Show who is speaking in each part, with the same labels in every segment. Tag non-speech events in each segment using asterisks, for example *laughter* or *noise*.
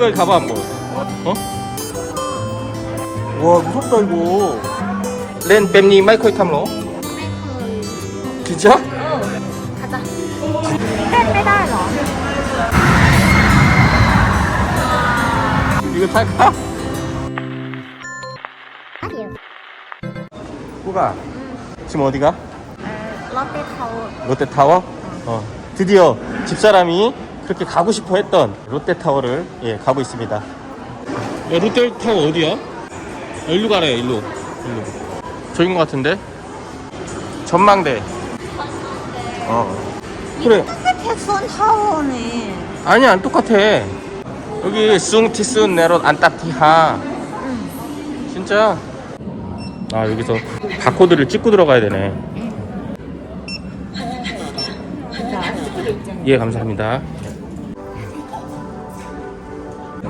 Speaker 1: 가까이 가봐 한번. 어? 와 무섭다 이거. 렌 뱀니 마이크의 탐로. 진짜? 이거 탈까? 꾸가 지금 어디가?
Speaker 2: 음, 롯데타워.
Speaker 1: 롯데타워? 어. 드디어 집사람이 그렇게 가고 싶어 했던 롯데타워를 예, 가고 있습니다. 야, 롯데타워 어디야? 야, 일로 가래, 일로. 일로. 저긴 것 같은데? 전망대. 어. 그래.
Speaker 2: 백선 타워네.
Speaker 1: 아니, 안 똑같아. 여기 숭티순 내롯 안따티하. 진짜. 아, 여기서 바코드를 찍고 들어가야 되네. 예, 감사합니다.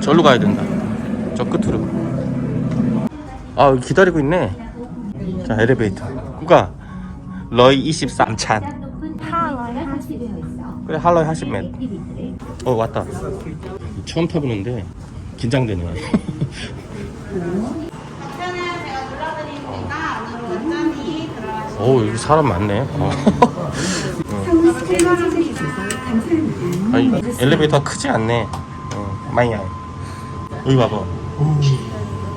Speaker 1: 절로 가야 된다. 저 끝으로. 아, 기다리고 있네. 자, 엘리베이터. 누가? 러이 23찬.
Speaker 2: 550
Speaker 1: 그래, 할로이 하시면. 어, 왔다. 처음 타보는데 긴장되네. 오, 여기 사람 많네. 어. 아니, 엘리베이터가 크지 않네. 어, 많이 안. 여기 봐봐.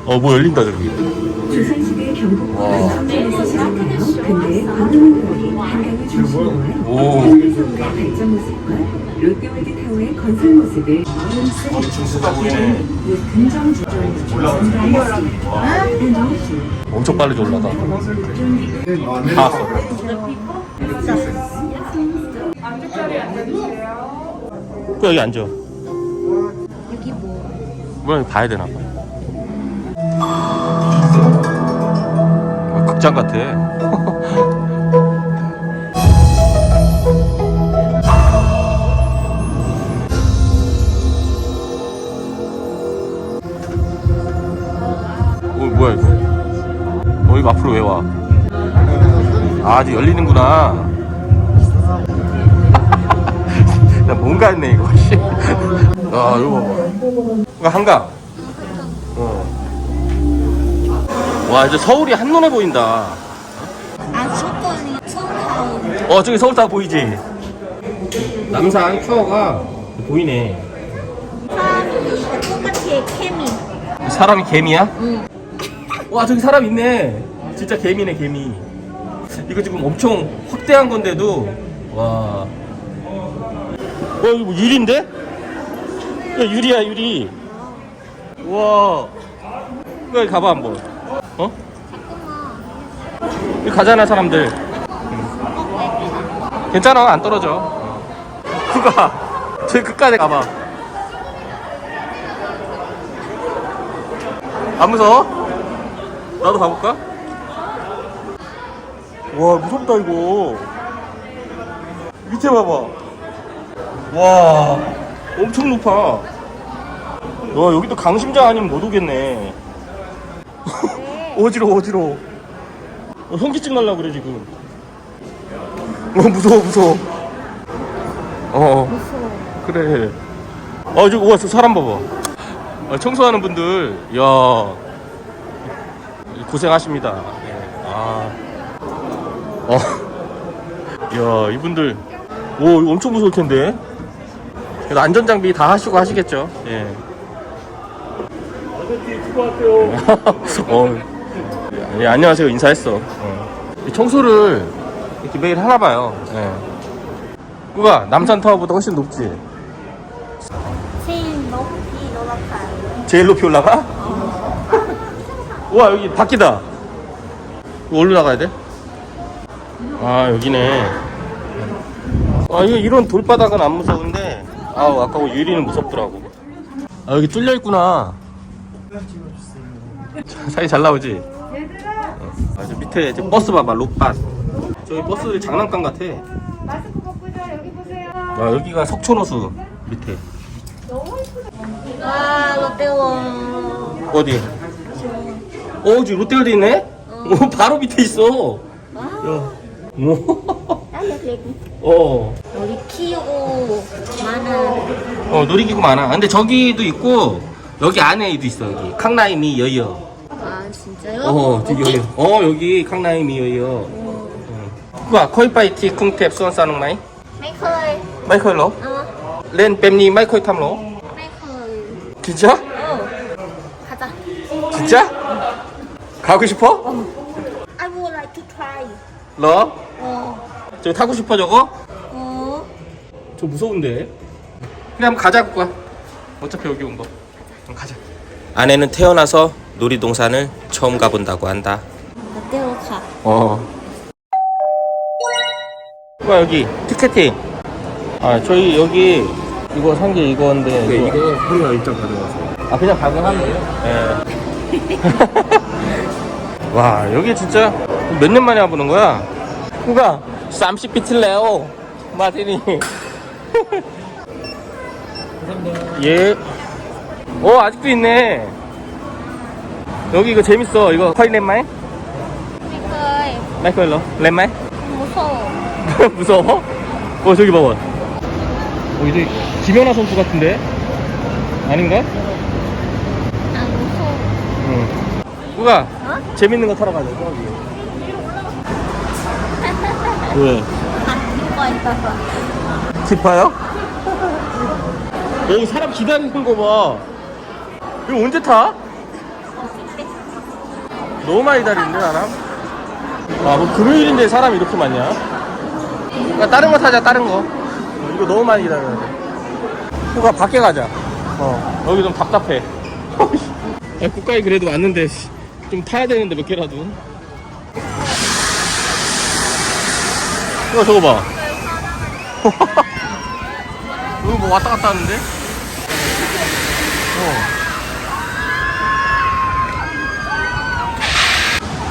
Speaker 1: 어, 뭐 열린다, 저기.
Speaker 3: 조선시대 경복궁
Speaker 1: 와.
Speaker 3: 근대 한강을 중심으로 한
Speaker 1: 오.
Speaker 3: 한국의 발전 모습과 롯데월드 타워의 건설 모습을
Speaker 1: 어. 엄청 빨리 올라가. 다 왔어. 그 여기 앉아. 뭐야 봐야 되나 봐. 어, 극장 같아. *laughs* 어 뭐야 이거? 어 이거 앞으로 왜 와? 아 아직 열리는구나. *laughs* 나 뭔가 했네 이거. 씨. *laughs* 아 이거 봐봐. 이거 한강. 어. 와 이제 서울이 한눈에 보인다.
Speaker 2: 아 수도권이 서울타워
Speaker 1: 어 저기 서울타워 보이지? 남산 타워가 보이네.
Speaker 2: 사람이 똑같아 케미
Speaker 1: 사람이 개미야?
Speaker 2: 응.
Speaker 1: 와 저기 사람 있네. 진짜 개미네 개미. 이거 지금 엄청 확대한 건데도 와. 와 이거 뭐 유리인데? 야 유리야 유리. 와. 여기 가봐 한번. 어? 여기 가잖아 사람들. 응. 괜찮아 안 떨어져. *laughs* 그가 저기 끝까지 가봐. 안 무서워? 나도 가볼까? 와 무섭다 이거 밑에 봐봐 와 엄청 높아 와 여기도 강심장 아니면 못 오겠네 어지러워 어지러워 어, 현기증 날라 그래 지금 어 무서워 무서워 어
Speaker 2: 무서워
Speaker 1: 그래 어 저기 와저 사람 봐봐 어, 청소하는 분들 야 고생하십니다 예. 아 어. 야, 이분들. 오, 이거 엄청 무서울 텐데. 그래도 안전장비 다 하시고 하시겠죠. 예. *laughs* 어. 예, 안녕하세요. 인사했어. 어. 이 청소를 이렇게 매일 하나 봐요. 예. 그가 남산 타워보다 훨씬 높지.
Speaker 2: 제일 높이 올라가요
Speaker 1: 제일 높이 올라가? *laughs* 와, 여기 바퀴다. 이거 어디로 나가야 돼? 아, 여기네. 아, 이거 이런 돌바닥은 안 무서운데, 아우, 아까 그 유리는 무섭더라고. 아, 여기 뚫려 있구나. 사진 잘 나오지? 어. 아, 저 밑에 이제 버스 봐봐, 롯바스. 저기 버스들이 장난감 같아.
Speaker 4: 마스크 벗고요. 여기 보세요.
Speaker 1: 아, 여기가 석촌호수 밑에.
Speaker 2: 아 롯데원
Speaker 1: 어디? 어, 지금 롯데월드 있네? 어, 바로 밑에 있어.
Speaker 2: 와
Speaker 1: 야. 뭐?
Speaker 2: 아ล็ก
Speaker 1: 어.
Speaker 2: 놀이 키우고 많은
Speaker 1: 어 놀이기구 많아. 근데 저기도 있고 여기 안에도 있어 여기 캉나이미 여여.
Speaker 2: 아 진짜요?
Speaker 1: 어 되게 여여. 어 여기 캉나이미 여여. 어. 그거 코이파이티 쿵탭 수원 싸농마이?
Speaker 2: ไม่เคย
Speaker 1: 마이클 로?
Speaker 2: เออ
Speaker 1: 렌 뱀니 마이클 탐로?
Speaker 2: ไม่เคย
Speaker 1: 진짜?
Speaker 2: เออ 가자
Speaker 1: 진짜? 가고 싶어?
Speaker 2: I would like to try
Speaker 1: 너?
Speaker 2: 어
Speaker 1: 저거 타고 싶어 저거?
Speaker 2: 어.
Speaker 1: 저 무서운데. 그래 한번 가자 국가. 어차피 여기 온 거. 그럼 가자. 아내는 태어나서 놀이동산을 처음 가본다고 한다.
Speaker 2: 어때요 가
Speaker 1: 어. 국가 여기 티켓팅. 아 저희 여기 이거 산 게 이거인데.
Speaker 5: 네,
Speaker 1: 이거
Speaker 5: 우리가 일정 가져가세요.
Speaker 1: 아 그냥 방문하면 돼요? 예. 와 여기 진짜 몇 년 만에 와보는 거야? 누가 30비틀래요 마티니 예. 어 아직도 있네 여기 이거 재밌어 이거 커이 렛마이?
Speaker 2: 댓글
Speaker 1: 마이크 일로 렛마이?
Speaker 2: 무서워 *laughs*
Speaker 1: 무서워? 어 저기 봐봐 어 이제 김연아 선수 같은데? 아닌가?
Speaker 2: 아 무서워
Speaker 1: 응 누가?
Speaker 2: 어?
Speaker 1: 재밌는 거 타러 가자 *laughs* 왜? 아
Speaker 2: 이거 있어서
Speaker 1: 기파요? 오 어, 사람 기다리는 거 봐. 이거 언제 타? 너무 많이 기다리는데 사람? 아, 뭐 금요일인데 사람이 이렇게 많냐? 그러니까 다른 거 타자, 다른 거. 어, 이거 너무 많이 기다리는데. 누가 밖에 가자. 어, 여기 좀 답답해. *laughs* 야, 국가에 그래도 왔는데 씨, 좀 타야 되는데 몇 개라도. 이거 저거 봐. *laughs* 여기 뭐 왔다 갔다 하는데?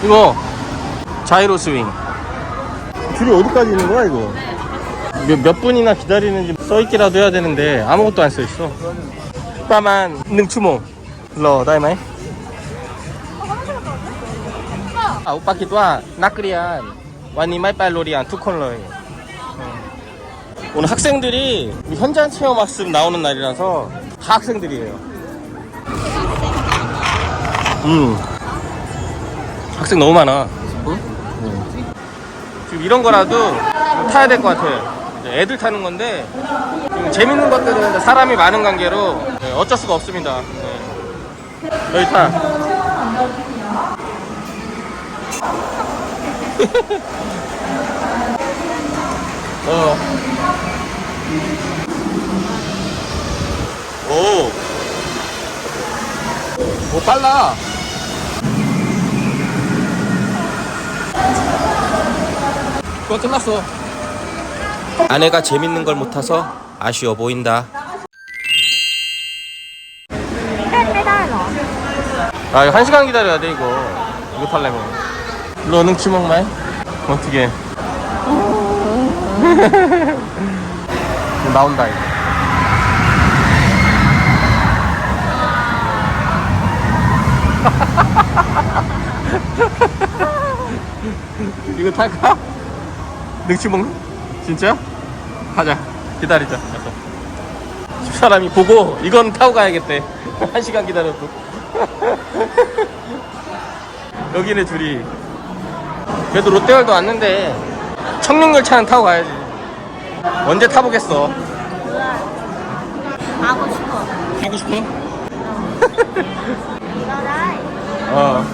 Speaker 1: 이거 자이로 스윙. 줄이 어디까지 있는 거야 이거? 몇, 몇 분이나 기다리는지 써있기라도 해야 되는데 아무것도 안 써있어. 빠만 능추모. 러 다이마이. 아, 오빠 기도와 나크리안 와니 마이빨 로리안 투콘러이. 오늘 학생들이 현장 체험 학습 나오는 날이라서 다 학생들이에요. 음. 학생 너무 많아. 음. 지금 이런 거라도 타야 될 것 같아요. 애들 타는 건데 지금 재밌는 것들은 사람이 많은 관계로 네, 어쩔 수가 없습니다. 네. 여기 타. *laughs* 어. 오. 오, 빨라. 그거 끝났어. 아내가 재밌는 걸 못타서 아쉬워 보인다. 아, 이거 한 시간 기다려야 돼, 이거. 이거 탈려면. 너는 치먹말? 어떻게 *laughs* 나온다, 이거. *laughs* 이거 탈까? 능치 먹는? 진짜? 가자. 기다리자. 가서. 집사람이 보고 이건 타고 가야겠대. *laughs* 한 시간 기다렸고. *laughs* 여기네 둘이. 그래도 롯데월드 왔는데 청룡열차는 타고 가야지. 언제 타보겠어?
Speaker 2: 가고 싶어
Speaker 1: 타고 싶어?
Speaker 2: 이거 다 *laughs*
Speaker 1: 어.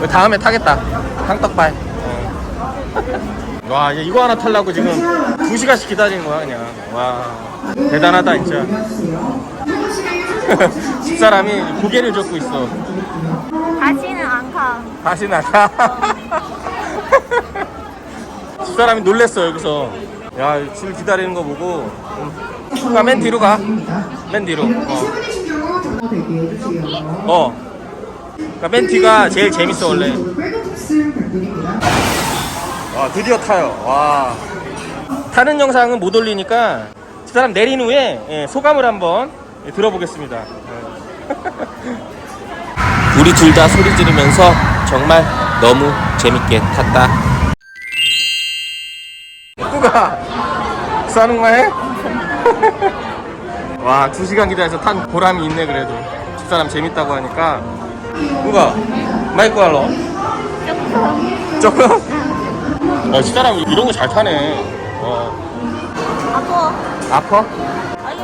Speaker 1: 그 다음에 타겠다. 항떡발. 와, 이거 하나 타려고 지금 두 시간씩 기다리는 거야, 그냥. 와, 대단하다, 진짜. *laughs* 집사람이 고개를 젓고 있어.
Speaker 2: 다시는 안가
Speaker 1: 다시 나가. 집사람이 놀랬어, 여기서. 야, 줄 기다리는 거 보고. 음. 가, 맨 뒤로 가. 맨 뒤로. 어. 어. 그러니까 맨 뒤가 제일 재밌어 원래. 와 드디어 타요. 와 타는 영상은 못 올리니까 그 사람 내린 후에 예, 소감을 한번 예, 들어보겠습니다. *laughs* 우리 둘 다 소리 지르면서 정말 너무 재밌게 탔다. 누가 싸는 거 해? 와, 두 시간 기다려서 탄 보람이 있네, 그래도. 집사람 재밌다고 하니까. 누가? 마이크 할러? 조금? *laughs* 어, 집사람 이런 거 잘 타네. 어.
Speaker 2: 아빠.
Speaker 1: 아파?
Speaker 2: 아니,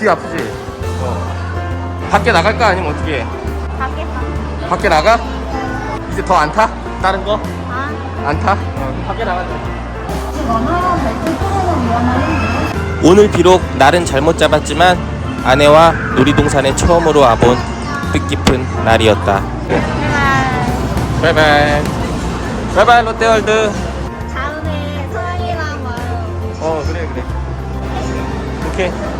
Speaker 1: 귀 아프지? 어. 밖에 나갈까? 아니면 어떻게 해?
Speaker 2: 밖에 가.
Speaker 1: 밖에 나가? 이제 더 안 타? 다른 거?
Speaker 2: 아.
Speaker 1: 안 타? 어, 밖에 나가자. 오늘 비록 날은 잘못 잡았지만 아내와 놀이동산에 처음으로 와본 뜻깊은 날이었다.
Speaker 2: 바이바이.
Speaker 1: 바이바이. 바이바이 롯데월드.
Speaker 2: 다음에 서양이랑 와요.
Speaker 1: 어 그래 그래. 오케이.